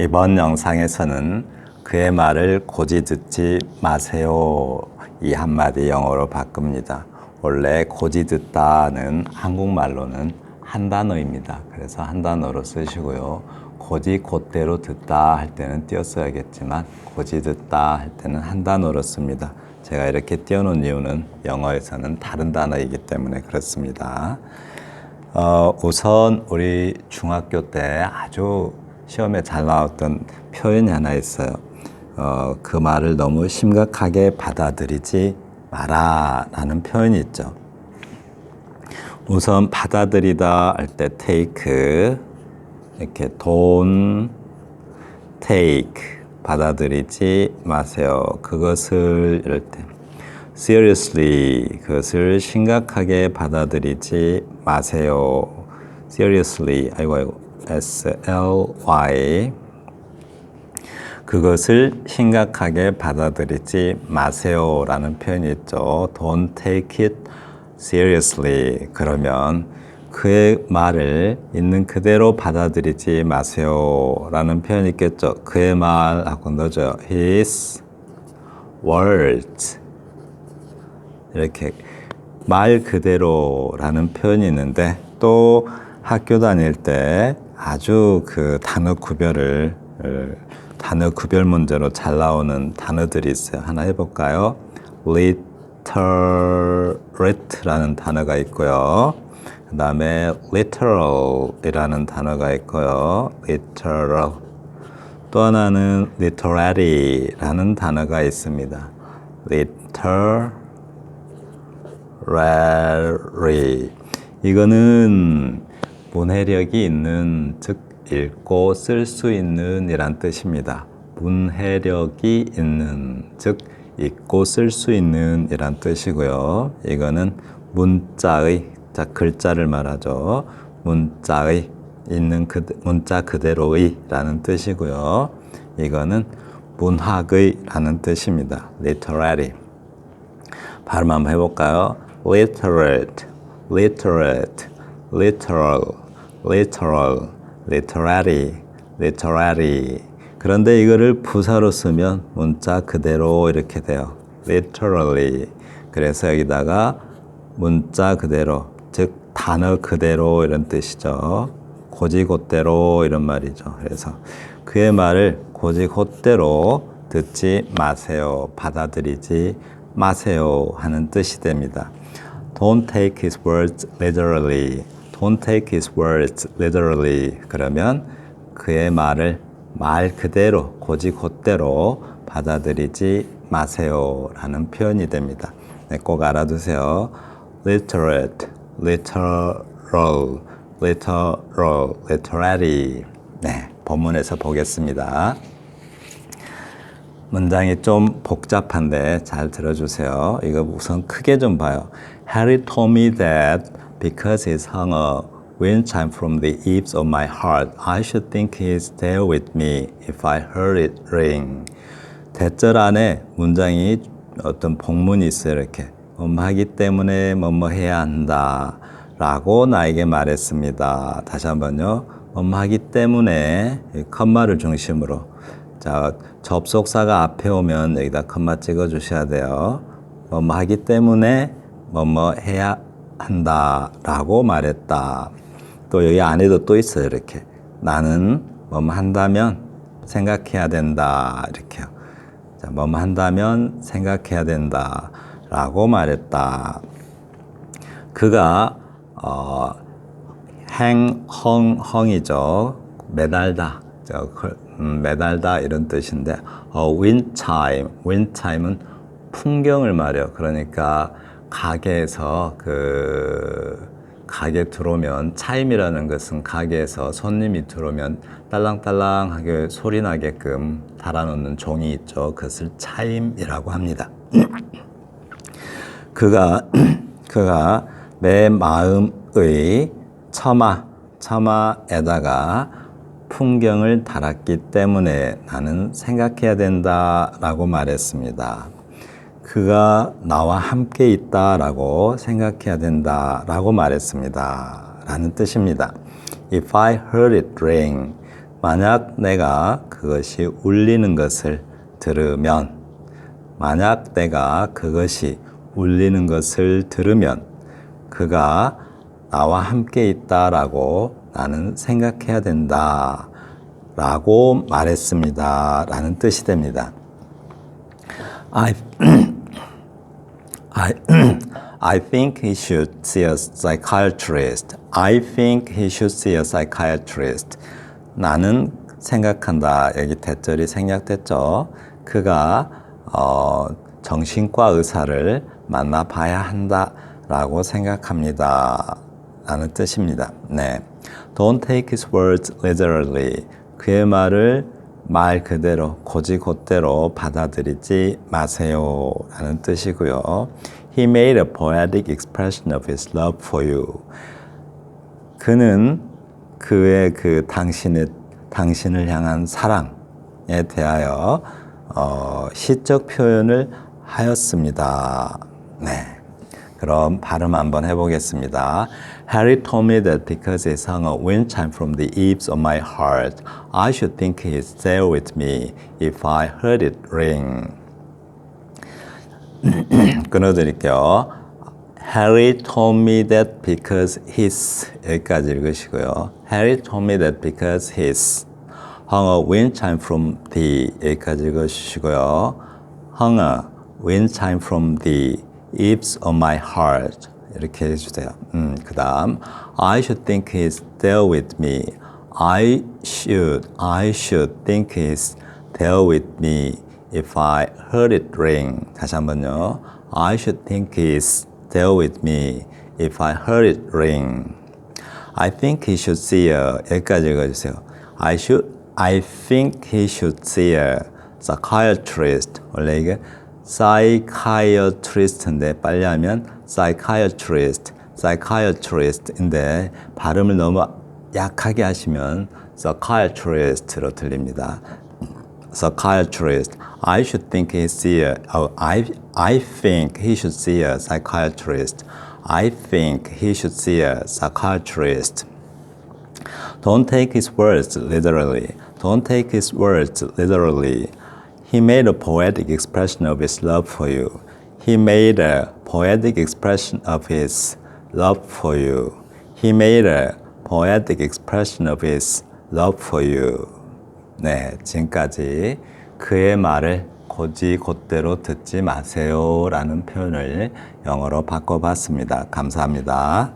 이번 영상에서는 그의 말을 고지 듣지 마세요. 이 한마디 영어로 바꿉니다. 원래 고지 듣다는 한국말로는 한 단어입니다. 그래서 한 단어로 쓰시고요. 고지 곧대로 듣다 할 때는 띄었어야겠지만 고지 듣다 할 때는 한 단어로 씁니다. 제가 이렇게 띄워놓은 이유는 영어에서는 다른 단어이기 때문에 그렇습니다. 어, 우선 우리 중학교 때 아주 시험에 잘 나왔던 표현이 하나 있어요. 어, 그 말을 너무 심각하게 받아들이지 마라라는 표현이 있죠. 우선 받아들이다 할 때 take 이렇게 don't take 받아들이지 마세요. 그것을 이럴 때 seriously 그것을 심각하게 받아들이지 마세요. seriously 아이고 아이고 S L Y 그것을 심각하게 받아들이지 마세요라는 표현이 있죠. Don't take it seriously. 그러면 그의 말을 있는 그대로 받아들이지 마세요라는 표현이 있겠죠. 그의 말하고 넣어줘요. His words. 이렇게 말 그대로라는 표현이 있는데 또 학교 다닐 때 아주 그 단어 구별을 어, 단어 구별 문제로 잘 나오는 단어들이 있어요. 하나 해볼까요? literatel라는 단어가 있고요. 그 다음에 literal이라는 단어가 있고요. literal. 또 하나는 literary라는 단어가 있습니다. literary. 이거는 문해력이 있는 즉 읽고 쓸 수 있는 이란 뜻입니다. 문해력이 있는 즉 읽고 쓸 수 있는 이란 뜻이고요. 이거는 문자의 자 글자를 말하죠. 문자의 있는 그 문자 그대로의라는 뜻이고요. 이거는 문학의라는 뜻입니다. literary. 발음 한번 해볼까요? literate, literate, literal, literal, literary, literary. 그런데 이거를 부사로 쓰면 문자 그대로 이렇게 돼요. literally. 그래서 여기다가 문자 그대로, 즉 단어 그대로 이런 뜻이죠. 고지곧대로 이런 말이죠. 그래서 그의 말을 고지곧대로 듣지 마세요. 받아들이지 마세요 하는 뜻이 됩니다. Don't take his words literally. Don't take his words literally. 그러면 그의 말을 말 그대로 고지 곧대로 받아들이지 마세요 라는 표현이 됩니다. 네, 꼭 알아두세요. literate, literal, literal, literary. 네, 본문에서 보겠습니다. 문장이 좀 복잡한데 잘 들어주세요. 이거 우선 크게 좀 봐요. Harry told me that because his hunger wind chime from the eaves of my heart, I should think he's there with me if I heard it ring. 대절 안에 문장이 어떤 복문이 있어요. 이렇게 뭐하기 때문에 뭐뭐 해야 한다. 라고 나에게 말했습니다. 다시 한번요. 뭐하기 때문에 컴마를 중심으로 자 접속사가 앞에 오면 여기다 컴마 찍어 주셔야 돼요. 뭐뭐 하기 때문에 뭐뭐 해야 한다라고 말했다. 또 여기 안에도 또 있어요. 이렇게 나는 뭐뭐 한다면 생각해야 된다. 이렇게요. 자, 뭐뭐 한다면 생각해야 된다라고 말했다. 그가 어, 행, 헝, 헝이죠. 매달다. 저, 음, 매달다 이런 뜻인데 어, 윈타임, 윈타임은 풍경을 말해요. 그러니까 가게에서 그 가게 들어오면 차임이라는 것은 가게에서 손님이 들어오면 딸랑딸랑하게 소리 나게끔 달아놓는 종이 있죠. 그것을 차임이라고 합니다. 그가 그가 내 마음의 처마 처마에다가 풍경을 달았기 때문에 나는 생각해야 된다라고 말했습니다. 그가 나와 함께 있다라고 생각해야 된다라고 말했습니다. 라는 뜻입니다. If I heard it ring, 만약 내가 그것이 울리는 것을 들으면 만약 내가 그것이 울리는 것을 들으면 그가 나와 함께 있다라고 나는 생각해야 된다. 라고 말했습니다. 라는 뜻이 됩니다. I, I, I think he should see a psychiatrist. I think he should see a psychiatrist. 나는 생각한다. 여기 대절이 생략됐죠. 그가 어, 정신과 의사를 만나봐야 한다라고 생각합니다. 라는 뜻입니다. 네. Don't take his words literally. 그의 말을 말 그대로 고지곧대로 받아들이지 마세요. 라는 뜻이고요. He made a poetic expression of his love for you. 그는 그의 그 당신의 당신을 향한 사랑에 대하여 어, 시적 표현을 하였습니다. 네. 그럼 발음 한번 해보겠습니다. Harry told me that because he sung a wind chime from the eaves of my heart, I should think he'd stay with me if I heard it ring. 끊어드릴게요. Harry told me that because his 여기까지 읽으시고요. Harry told me that because his hung a wind chime from the 여기까지 읽으시고요. hung a wind chime from the eaves of my heart 이렇게 해주세요. 음, 그 다음 I should think he's there with me. I should, I should think he's there with me if I heard it ring. 다시 한번요. I should think he's there with me if I heard it ring. I think he should see a 여기까지 읽어주세요. I should, I think he should see a psychiatrist. 원래 이게 psychiatrist인데 빨리 하면 psychiatrist, psychiatrist인데 발음을 너무 약하게 하시면 psychiatrist로 들립니다. psychiatrist. I should think he see a. Oh, I I think he should see a psychiatrist. I think he should see a psychiatrist. Don't take his words literally. Don't take his words literally. He made a poetic expression of his love for you. He made a poetic expression of his love for you. He made a poetic expression of his love for you. 네, 지금까지 그의 말을 고지 곧대로 듣지 마세요 라는 표현을 영어로 바꿔봤습니다. 감사합니다.